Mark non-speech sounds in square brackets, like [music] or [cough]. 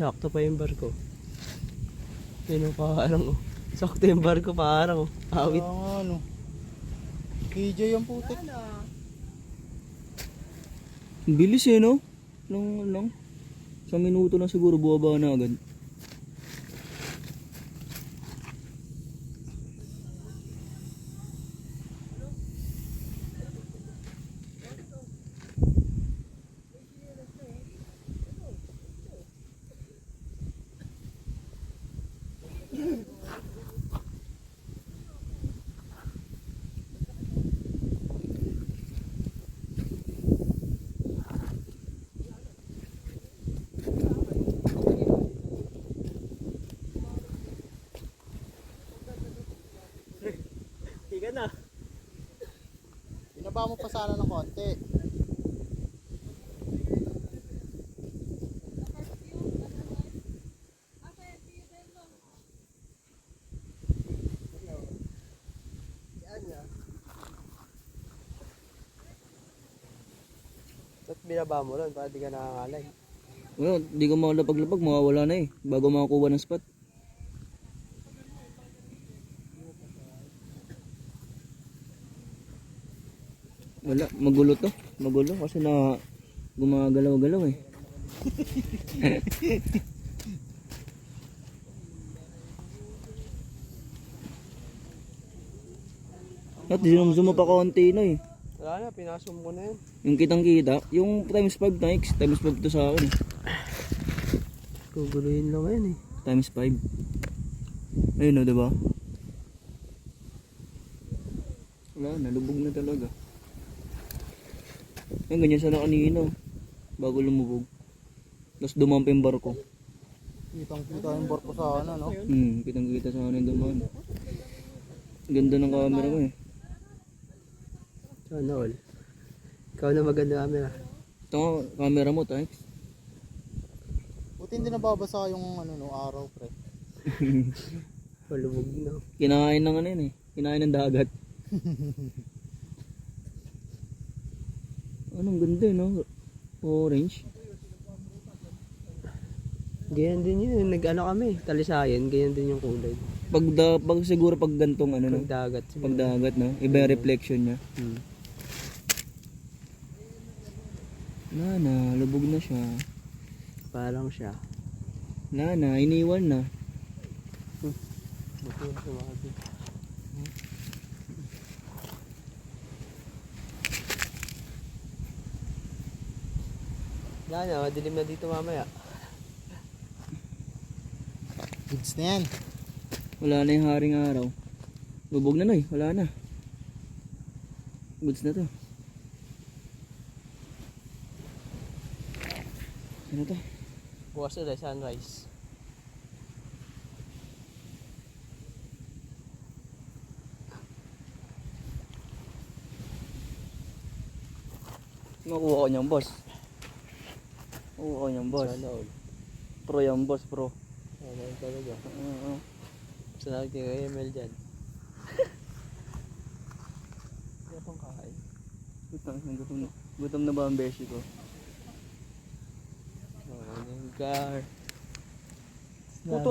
Sakto pa yung barko. Yun o, parang oh. Sakto yung barko, parang oh. Awit. Kaya nga, ano. KJ ang putik. Ang bilis eh, no? Lang, lang. Sa minuto na siguro buwaba na agad. Binaba mo pa sana ng konti. Ba't binaba mo ron para di ka nakangalay? Well, di ko makalapag-lapag, mawawala na eh. Bago makakuha ng spot. Wala, magulo to. Magulo kasi na gumagalaw-galaw eh. [laughs] At zoom mo pa konti na eh. Wala na, pinasum ko na yun. Yung kitang kita, yung times 5 na X, times 5 to sa akin. eh. Guguluhin lang yan eh. Times 5. Ayun o, diba? Wala, nalubog na talaga. Yung ganyan sana kanina. oh. Bago lumubog. Tapos dumampa yung barko. Kitang kita yung barko sana, no? Hmm, kitang kita sa akin dumaan. Ganda ng camera mo eh. Sana all. Ikaw na maganda camera. Ito camera mo, Types. Buti hindi nababasa yung ano, no, araw, pre. [laughs] Malubog na. Kinakain ng ano yun eh. Kinain ng dagat. [laughs] Anong ganda no? Orange. Ganyan din yun. Nag-ano kami, talisayan. Ganyan din yung kulay. Pag, da, pag siguro pag gantong ano, no? Pagdagat. Pag dagat, no? Iba yung reflection niya. Hmm. Na na, lubog na siya. Parang siya. Na na, iniwan na. Buti yung sumagi. Wala na, madilim na dito mamaya. Goods na yan. Wala na yung haring araw. Lubog na noy, wala na. Goods na to. Ano to? Bukas ulit, sunrise. Makuha ko niyang boss. Makuha ko niyang boss. Sana all. Pro yung boss, pro. Sana all talaga. Oo. Sana all kay ML dyan. Hindi pang kain. Gutom, gutom, na- gutom na ba ang beshi ko? Car. Puto